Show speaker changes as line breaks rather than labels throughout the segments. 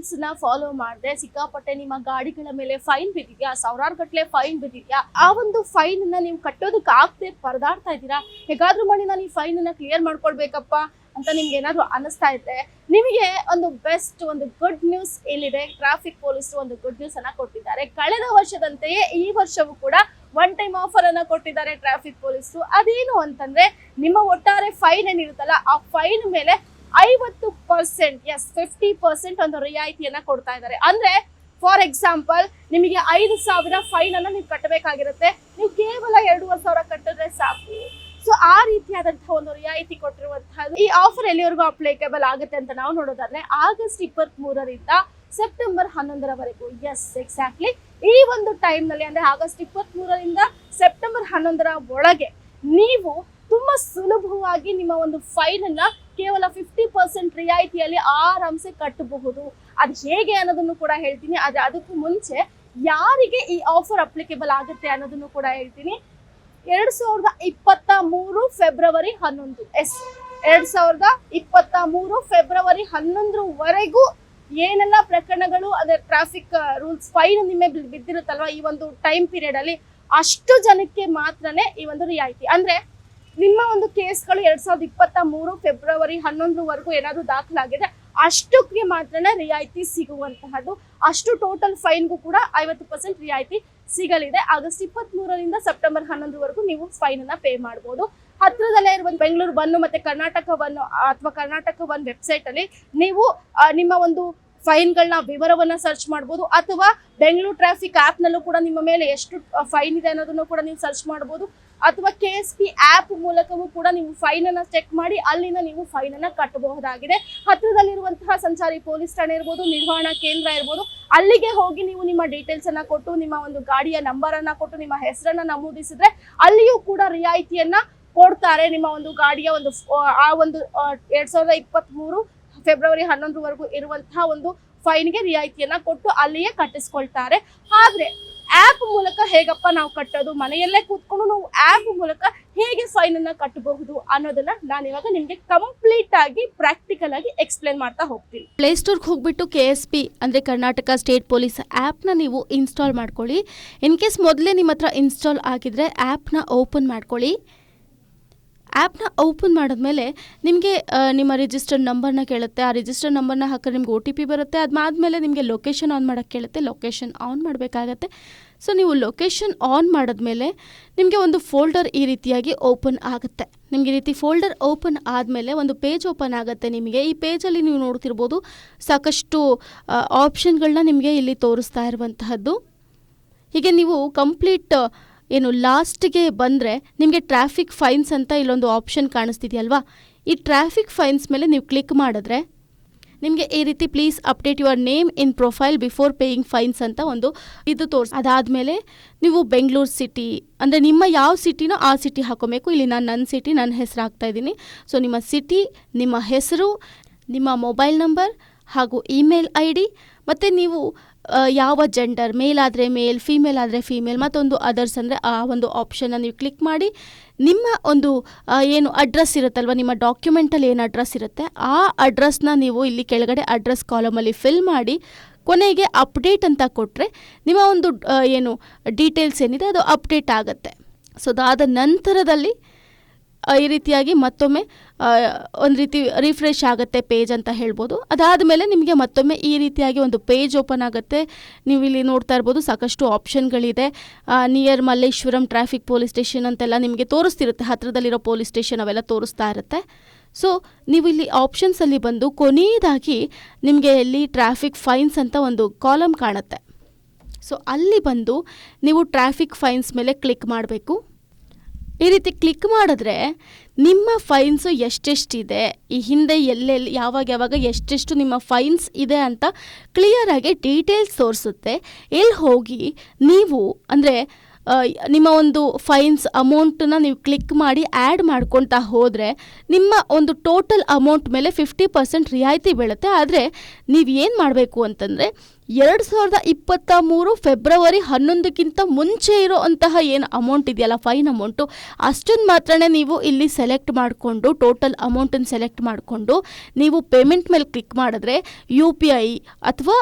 ರೂಲ್ಸ್ನ follow ಮಾಡಿದ್ರೆ ಸಿಕ್ಕಾಪಟ್ಟೆ ನಿಮ್ಮ ಗಾಡಿಗಳ ಮೇಲೆ ಫೈನ್ ಬಿದ್ದಿದ್ಯಾ? ಸಾವಿರಾರು ಗಟ್ಟಲೆ ಫೈನ್ ಬಿದ್ದಿದ್ಯಾ? ಆ ಒಂದು ಫೈನ್ನ ನೀವು ಕಟ್ಟೋದಕ್ಕೆ ಆಗದೆ ಪರದಾಡ್ತಾ ಇದ್ದೀರಾ? ಹೇಗಾದ್ರೂ ಮಾಡಿ ನಾನು ಈ ಫೈನ್ ಅನ್ನ ಕ್ಲಿಯರ್ ಮಾಡ್ಕೊಳ್ಬೇಕಪ್ಪ ಅಂತ ನಿಮ್ಗೆ ಏನಾದ್ರು ಅನಿಸ್ತಾ ಇದ್ರೆ ನಿಮಗೆ ಒಂದು ಬೆಸ್ಟ್ ಒಂದು ಗುಡ್ ನ್ಯೂಸ್ ಏನಿದೆ? ಟ್ರಾಫಿಕ್ ಪೊಲೀಸ್ ಒಂದು ಗುಡ್ ನ್ಯೂಸ್ ಅನ್ನ ಕೊಟ್ಟಿದ್ದಾರೆ. ಕಳೆದ ವರ್ಷದಂತೆಯೇ ಈ ವರ್ಷವೂ ಕೂಡ ಒನ್ ಟೈಮ್ ಆಫರ್ ಅನ್ನ ಕೊಟ್ಟಿದ್ದಾರೆ ಟ್ರಾಫಿಕ್ ಪೊಲೀಸ್ ಅದೇನು ಅಂತಂದ್ರೆ ನಿಮ್ಮ ಒಟ್ಟಾರೆ ಫೈನ್ ಏನಿರುತ್ತಲ್ಲ, ಆ ಫೈನ್ ಮೇಲೆ ಐವತ್ತು ಪರ್ಸೆಂಟ್ ಎಸ್ ಫಿಫ್ಟಿ ಪರ್ಸೆಂಟ್ ಒಂದು ರಿಯಾಯಿತಿಯನ್ನ ಕೊಡ್ತಾ ಇದ್ದಾರೆ. ಅಂದ್ರೆ ಫಾರ್ ಎಕ್ಸಾಂಪಲ್ ನಿಮಗೆ ಐದು ಸಾವಿರ ಫೈನ್ ಅನ್ನ ನೀವು ಕಟ್ಟಬೇಕಾಗಿರುತ್ತೆ. ನೀವು ಕೇವಲ ಎರಡೂವರೆ ಸಾವಿರ ಕಟ್ಟಿದ್ರೆ ಸಾಕು. ಸೊ ಆ ರೀತಿಯಾದಂತಹ ಒಂದು ರಿಯಾಯಿತಿ ಕೊಟ್ಟಿರುವಂತಹ ಈ ಆಫರ್ ಎಲ್ಲಿವರೆಗೂ ಅಪ್ಲಿಕೇಬಲ್ ಆಗುತ್ತೆ ಅಂತ ನಾವು ನೋಡೋದಾದ್ರೆ, ಆಗಸ್ಟ್ ಇಪ್ಪತ್ತ್ ಮೂರರಿಂದ ಸೆಪ್ಟೆಂಬರ್ ಹನ್ನೊಂದರವರೆಗೂ. ಎಸ್ ಎಕ್ಸಾಕ್ಟ್ಲಿ ಈ ಒಂದು ಟೈಮ್ನಲ್ಲಿ ಅಂದ್ರೆ ಆಗಸ್ಟ್ ಇಪ್ಪತ್ತ್ ಮೂರರಿಂದ ಸೆಪ್ಟೆಂಬರ್ ಹನ್ನೊಂದರ ಒಳಗೆ ನೀವು ತುಂಬಾ ಸುಲಭವಾಗಿ ನಿಮ್ಮ ಒಂದು ಫೈನ್ ಅನ್ನ ಕೇವಲ ಫಿಫ್ಟಿ ಪರ್ಸೆಂಟ್ ರಿಯಾಯಿತಿಯಲ್ಲಿ ಆರಾಮ್ಸೆ ಕಟ್ಟಬಹುದು. ಅದು ಹೇಗೆ ಅನ್ನೋದನ್ನು ಕೂಡ ಹೇಳ್ತೀನಿ. ಆದ್ರೆ ಅದಕ್ಕೂ ಮುಂಚೆ ಯಾರಿಗೆ ಈ ಆಫರ್ ಅಪ್ಲಿಕೇಬಲ್ ಆಗುತ್ತೆ ಅನ್ನೋದನ್ನು ಕೂಡ ಹೇಳ್ತೀನಿ. ಎರಡ್ ಸಾವಿರದ ಇಪ್ಪತ್ತ ಮೂರು ಫೆಬ್ರವರಿ ಹನ್ನೊಂದು. ಎಸ್, ಎರಡ್ ಸಾವಿರದ ಇಪ್ಪತ್ತ ಮೂರು ಫೆಬ್ರವರಿ ಹನ್ನೊಂದರವರೆಗೂ ಏನೆಲ್ಲ ಪ್ರಕರಣಗಳು, ಅದೇ ಟ್ರಾಫಿಕ್ ರೂಲ್ಸ್ ಫೈನ್ ನಿಮ್ಮ ಬಿದ್ದಿರುತ್ತಲ್ವ ಈ ಒಂದು ಟೈಮ್ ಪೀರಿಯಡ್ ಅಲ್ಲಿ ಅಷ್ಟು ಜನಕ್ಕೆ ಮಾತ್ರನೇ ಈ ಒಂದು ರಿಯಾಯಿತಿ. ಅಂದ್ರೆ ನಿಮ್ಮ ಒಂದು ಕೇಸ್ಗಳು ಎರಡ್ ಸಾವಿರದ ಇಪ್ಪತ್ತ ಮೂರು ಫೆಬ್ರವರಿ ಹನ್ನೊಂದರವರೆಗೂ ಏನಾದರೂ ದಾಖಲಾಗಿದೆ, ಅಷ್ಟಕ್ಕೆ ಮಾತ್ರನೇ ರಿಯಾಯಿತಿ ಸಿಗುವಂತಹದ್ದು. ಅಷ್ಟು ಟೋಟಲ್ ಫೈನ್ಗೂ ಕೂಡ ಐವತ್ತು ಪರ್ಸೆಂಟ್ ರಿಯಾಯಿತಿ ಸಿಗಲಿದೆ. ಆಗಸ್ಟ್ ಇಪ್ಪತ್ತ್ ಮೂರರಿಂದ ಸೆಪ್ಟೆಂಬರ್ ಹನ್ನೊಂದರವರೆಗೂ ನೀವು ಫೈನ್ ಅನ್ನ ಪೇ ಮಾಡಬಹುದು ಹತ್ರದಲ್ಲೇ ಇರುವ ಬೆಂಗಳೂರು ಬನ್ನು ಮತ್ತೆ ಕರ್ನಾಟಕ ಒನ್ ಅಥವಾ ಕರ್ನಾಟಕ ಒನ್ ವೆಬ್ಸೈಟ್ ಅಲ್ಲಿ ನೀವು ನಿಮ್ಮ ಒಂದು ಫೈನ್ಗಳನ್ನ ವಿವರವನ್ನ ಸರ್ಚ್ ಮಾಡ್ಬೋದು. ಅಥವಾ ಬೆಂಗಳೂರು ಟ್ರಾಫಿಕ್ ಆಪ್ ನಲ್ಲೂ ಕೂಡ ನಿಮ್ಮ ಮೇಲೆ ಎಷ್ಟು ಫೈನ್ ಇದೆ ಅನ್ನೋದನ್ನು ಕೂಡ ನೀವು ಸರ್ಚ್ ಮಾಡ್ಬೋದು. ಅಥವಾ ಕೆ ಎಸ್ ಪಿ ಆಪ್ ಮೂಲಕವೂ ಕೂಡ ನೀವು ಫೈನ್ ಅನ್ನ ಚೆಕ್ ಮಾಡಿ ಅಲ್ಲಿನ ನೀವು ಫೈನ್ ಅನ್ನ ಕಟ್ಟಬಹುದಾಗಿದೆ. ಹತ್ತಿರದಲ್ಲಿರುವಂತಹ ಸಂಚಾರಿ ಪೊಲೀಸ್ ಠಾಣೆ ಇರ್ಬೋದು, ನಿರ್ವಹಣಾ ಕೇಂದ್ರ ಇರ್ಬೋದು, ಅಲ್ಲಿಗೆ ಹೋಗಿ ನೀವು ನಿಮ್ಮ ಡೀಟೇಲ್ಸ್ ಅನ್ನ ಕೊಟ್ಟು, ನಿಮ್ಮ ಒಂದು ಗಾಡಿಯ ನಂಬರ್ ಅನ್ನ ಕೊಟ್ಟು, ನಿಮ್ಮ ಹೆಸರನ್ನ ನಮೂದಿಸಿದ್ರೆ ಅಲ್ಲಿಯೂ ಕೂಡ ರಿಯಾಯಿತಿಯನ್ನ ಕೊಡ್ತಾರೆ. ನಿಮ್ಮ ಒಂದು ಗಾಡಿಯ ಒಂದು ಆ ಒಂದು ಎರಡ್ ಸಾವಿರದ ಇಪ್ಪತ್ತ್ ಮೂರು ಫೆಬ್ರವರಿ ಹನ್ನೊಂದರವರೆಗೂ ಇರುವಂತಹ ಒಂದು ಫೈನ್ಗೆ ರಿಯಾಯಿತಿಯನ್ನ ಕೊಟ್ಟು ಅಲ್ಲಿಯೇ ಕಟ್ಟಿಸ್ಕೊಳ್ತಾರೆ. ಆದ್ರೆ ಆಪ್ ಮೂಲಕ ಹೇಗಪ್ಪ ನಾವು ಕಟ್ಟೋದು? ಮನೆಯಲ್ಲೇ ಕೂತ್ಕೊಂಡು ನಾವು ಆಪ್ ಮೂಲಕ ಹೇಗೆ ಫೈನನ್ನು ಕಟ್ಟಬಹುದು ಅನ್ನೋದನ್ನ ನಾನು ಇವಾಗ ನಿಮಗೆ ಕಂಪ್ಲೀಟ್ ಆಗಿ ಪ್ರಾಕ್ಟಿಕಲ್ ಆಗಿ ಎಕ್ಸ್ಪ್ಲೇನ್ ಮಾಡ್ತಾ ಹೋಗ್ತೀನಿ.
ಪ್ಲೇಸ್ಟೋರ್ಗೆ ಹೋಗ್ಬಿಟ್ಟು ಕೆ ಎಸ್ ಪಿ ಅಂದರೆ ಕರ್ನಾಟಕ ಸ್ಟೇಟ್ ಪೊಲೀಸ್ ಆ್ಯಪ್ನ ನೀವು ಇನ್ಸ್ಟಾಲ್ ಮಾಡ್ಕೊಳ್ಳಿ. ಇನ್ ಕೇಸ್ ಮೊದಲೇ ನಿಮ್ಮ ಹತ್ರ ಇನ್ಸ್ಟಾಲ್ ಆಗಿದ್ರೆ ಆ್ಯಪ್ನ ಓಪನ್ ಮಾಡ್ಕೊಳ್ಳಿ. ಆ್ಯಪ್ನ ಓಪನ್ ಮಾಡಿದ್ಮೇಲೆ ನಿಮಗೆ ನಿಮ್ಮ ರಿಜಿಸ್ಟರ್ಡ್ ನಂಬರ್ನ ಕೇಳುತ್ತೆ, ಆ ರಿಜಿಸ್ಟರ್ ನಂಬರ್ನ ಹಾಕಿದ್ರೆ ನಿಮ್ಗೆ ಒ ಟಿ ಪಿ ಬರುತ್ತೆ ಅದಾದಮೇಲೆ ನಿಮಗೆ ಲೊಕೇಶನ್ ಆನ್ ಮಾಡೋಕ್ಕೆ ಕೇಳುತ್ತೆ ಲೊಕೇಶನ್ ಆನ್ ಮಾಡಬೇಕಾಗತ್ತೆ. ಸೊ ನೀವು ಲೊಕೇಶನ್ ಆನ್ ಮಾಡಿದ್ಮೇಲೆ ನಿಮಗೆ ಒಂದು ಫೋಲ್ಡರ್ ಈ ರೀತಿಯಾಗಿ ಓಪನ್ ಆಗುತ್ತೆ. ನಿಮಗೆ ಈ ರೀತಿ ಫೋಲ್ಡರ್ ಓಪನ್ ಆದಮೇಲೆ ಒಂದು ಪೇಜ್ ಓಪನ್ ಆಗುತ್ತೆ ನಿಮಗೆ. ಈ ಪೇಜಲ್ಲಿ ನೀವು ನೋಡ್ತಿರ್ಬೋದು ಸಾಕಷ್ಟು ಆಪ್ಷನ್ಗಳನ್ನ ನಿಮಗೆ ಇಲ್ಲಿ ತೋರಿಸ್ತಾ ಇರುವಂತಹದ್ದು. ಹೀಗೆ ನೀವು ಕಂಪ್ಲೀಟ್ ಏನು ಲಾಸ್ಟ್ಗೆ ಬಂದರೆ ನಿಮಗೆ ಟ್ರಾಫಿಕ್ ಫೈನ್ಸ್ ಅಂತ ಇಲ್ಲೊಂದು ಆಪ್ಷನ್ ಕಾಣಿಸ್ತಿದೆಯಲ್ವಾ? ಈ ಟ್ರಾಫಿಕ್ ಫೈನ್ಸ್ ಮೇಲೆ ನೀವು ಕ್ಲಿಕ್ ಮಾಡಿದ್ರೆ ನಿಮಗೆ ಈ ರೀತಿ please update your name in profile before paying fines ಅಂತ ಒಂದು ಇದು ತೋರಿಸ್, ಅದಾದಮೇಲೆ ನೀವು ಬೆಂಗಳೂರು ಸಿಟಿ, ಅಂದರೆ ನಿಮ್ಮ ಯಾವ ಸಿಟಿನೋ ಆ ಸಿಟಿ ಹಾಕೋಬೇಕು. ಇಲ್ಲಿ ನಾನು ನನ್ನ ಸಿಟಿ ನನ್ನ ಹೆಸರು ಹಾಕ್ತಾ ಇದ್ದೀನಿ. ಸೊ ನಿಮ್ಮ ಸಿಟಿ, ನಿಮ್ಮ ಹೆಸರು, ನಿಮ್ಮ ಮೊಬೈಲ್ ನಂಬರ್ ಹಾಗೂ ಇಮೇಲ್ ಐ ಡಿ ಮತ್ತು ನೀವು ಯಾವ ಜೆಂಡರ್ ಮೇಲ್ ಆದರೆ ಮೇಲ್ ಫೀಮೇಲ್ ಆದರೆ ಫೀಮೇಲ್ ಮತ್ತೊಂದು ಅದರ್ಸ್ ಅಂದರೆ ಆ ಒಂದು ಆಪ್ಷನ್ನ ನೀವು ಕ್ಲಿಕ್ ಮಾಡಿ. ನಿಮ್ಮ ಒಂದು ಏನು ಅಡ್ರೆಸ್ ಇರುತ್ತಲ್ವ, ನಿಮ್ಮ ಡಾಕ್ಯುಮೆಂಟಲ್ಲಿ ಏನು ಅಡ್ರೆಸ್ ಇರುತ್ತೆ, ಆ ಅಡ್ರೆಸ್ನ ನೀವು ಇಲ್ಲಿ ಕೆಳಗಡೆ ಅಡ್ರೆಸ್ ಕಾಲಮಲ್ಲಿ ಫಿಲ್ ಮಾಡಿ, ಕೊನೆಗೆ ಅಪ್ಡೇಟ್ ಅಂತ ಕೊಟ್ಟರೆ ನಿಮ್ಮ ಒಂದು ಏನು ಡೀಟೇಲ್ಸ್ ಏನಿದೆ, ಅದು ಅಪ್ಡೇಟ್ ಆಗುತ್ತೆ. ಸೊ ಅದಾದ ನಂತರದಲ್ಲಿ ಈ ರೀತಿಯಾಗಿ ಮತ್ತೊಮ್ಮೆ ಒಂದು ರೀತಿ ರಿಫ್ರೆಶ್ ಆಗುತ್ತೆ ಪೇಜ್ ಅಂತ ಹೇಳ್ಬೋದು. ಅದಾದ ಮೇಲೆ ನಿಮಗೆ ಮತ್ತೊಮ್ಮೆ ಈ ರೀತಿಯಾಗಿ ಒಂದು ಪೇಜ್ ಓಪನ್ ಆಗುತ್ತೆ. ನೀವು ಇಲ್ಲಿ ನೋಡ್ತಾ ಇರ್ಬೋದು, ಸಾಕಷ್ಟು ಆಪ್ಷನ್ಗಳಿದೆ near Malleshwaram traffic police station ಅಂತೆಲ್ಲ ನಿಮಗೆ ತೋರಿಸ್ತಿರುತ್ತೆ. ಹತ್ರದಲ್ಲಿರೋ ಪೊಲೀಸ್ ಸ್ಟೇಷನ್ ಅವೆಲ್ಲ ತೋರಿಸ್ತಾ ಇರುತ್ತೆ. ಸೊ ನೀವು ಇಲ್ಲಿ ಆಪ್ಷನ್ಸಲ್ಲಿ ಬಂದು ಕೊನೆಯದಾಗಿ ನಿಮಗೆ ಇಲ್ಲಿ ಟ್ರಾಫಿಕ್ ಫೈನ್ಸ್ ಅಂತ ಒಂದು ಕಾಲಮ್ ಕಾಣುತ್ತೆ. ಸೊ ಅಲ್ಲಿ ಬಂದು ನೀವು ಟ್ರಾಫಿಕ್ ಫೈನ್ಸ್ ಮೇಲೆ ಕ್ಲಿಕ್ ಮಾಡಬೇಕು. ಈ ರೀತಿ ಕ್ಲಿಕ್ ಮಾಡಿದ್ರೆ ನಿಮ್ಮ ಫೈನ್ಸು ಎಷ್ಟೆಷ್ಟಿದೆ? ಈ ಹಿಂದೆ ಎಲ್ಲೆಲ್ಲಿ ಯಾವಾಗ ಯಾವಾಗ ಎಷ್ಟೆಷ್ಟು ನಿಮ್ಮ ಫೈನ್ಸ್ ಇದೆ ಅಂತ ಕ್ಲಿಯರಾಗಿ ಡೀಟೇಲ್ಸ್ ತೋರಿಸುತ್ತೆ. ಎಲ್ಲಿ ಹೋಗಿ ನೀವು ಅಂದರೆ ನಿಮ್ಮ ಒಂದು ಫೈನ್ಸ್ ಅಮೌಂಟನ್ನ ನೀವು ಕ್ಲಿಕ್ ಮಾಡಿ ಆ್ಯಡ್ ಮಾಡ್ಕೊತಾ ಹೋದರೆ ನಿಮ್ಮ ಒಂದು ಟೋಟಲ್ ಅಮೌಂಟ್ ಮೇಲೆ ಫಿಫ್ಟಿ ಪರ್ಸೆಂಟ್ ರಿಯಾಯಿತಿ ಬೀಳುತ್ತೆ. ಆದರೆ ನೀವು ಏನು ಮಾಡಬೇಕು ಅಂತಂದರೆ ಎರಡು ಸಾವಿರದ ಇಪ್ಪತ್ತ ಮೂರು ಫೆಬ್ರವರಿ ಹನ್ನೊಂದಕ್ಕಿಂತ ಮುಂಚೆ ಇರೋ ಅಂತಹ ಏನು ಅಮೌಂಟ್ ಇದೆಯಲ್ಲ ಫೈನ್ ಅಮೌಂಟು ಅಷ್ಟೊಂದು ಮಾತ್ರನೇ ನೀವು ಇಲ್ಲಿ ಸೆಲೆಕ್ಟ್ ಮಾಡಿಕೊಂಡು ಟೋಟಲ್ ಅಮೌಂಟನ್ನು ಸೆಲೆಕ್ಟ್ ಮಾಡಿಕೊಂಡು, ನೀವು ಪೇಮೆಂಟ್ ಮೇಲೆ ಕ್ಲಿಕ್ ಮಾಡಿದ್ರೆ ಯು ಪಿ ಐ ಅಥವಾ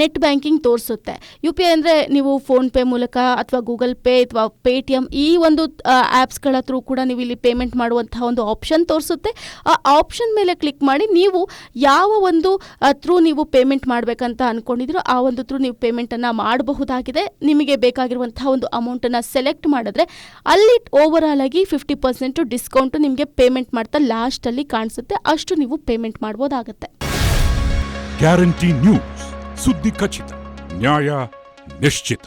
ನೆಟ್ ಬ್ಯಾಂಕಿಂಗ್ ತೋರಿಸುತ್ತೆ. ಯು ಪಿ ಐ ಅಂದರೆ ನೀವು ಫೋನ್ಪೇ ಮೂಲಕ ಅಥವಾ ಗೂಗಲ್ ಪೇ ಅಥವಾ ಪೇಟಿಎಮ್ ಈ ಒಂದು ಆ್ಯಪ್ಸ್ಗಳ ಥ್ರೂ ಕೂಡ ನೀವು ಇಲ್ಲಿ ಪೇಮೆಂಟ್ ಮಾಡುವಂತಹ ಒಂದು ಆಪ್ಷನ್ ತೋರಿಸುತ್ತೆ. ಆ ಆಪ್ಷನ್ ಮೇಲೆ ಕ್ಲಿಕ್ ಮಾಡಿ ನೀವು ಯಾವ ಒಂದು ಥ್ರೂ ನೀವು ಪೇಮೆಂಟ್ ಮಾಡಬೇಕಂತ ಅಂದ್ಕೊಂಡಿದ್ರು ಆ ಒಂದು ಥ್ರೂ ನೀವು ಪೇಮೆಂಟನ್ನು ಮಾಡಬಹುದಾಗಿದೆ. ನಿಮಗೆ ಬೇಕಾಗಿರುವಂತಹ ಒಂದು ಅಮೌಂಟನ್ನು ಸೆಲೆಕ್ಟ್ ಮಾಡಿದ್ರೆ ಅಲ್ಲಿ ಓವರ್ ಆಗಿ ಫಿಫ್ಟಿ ಪರ್ಸೆಂಟು ಡಿಸ್ಕೌಂಟು ನಿಮಗೆ ಪೇಮೆಂಟ್ ಮಾಡ್ತಾ ಲಾಸ್ಟಲ್ಲಿ ಕಾಣಿಸುತ್ತೆ. ಅಷ್ಟು ನೀವು ಪೇಮೆಂಟ್ ಮಾಡ್ಬೋದಾಗುತ್ತೆ.
ಗ್ಯಾರಂಟಿ ನ್ಯೂಸ್ ಸುದ್ದಿ ಖಚಿತ, ನ್ಯಾಯ ನಿಶ್ಚಿತ.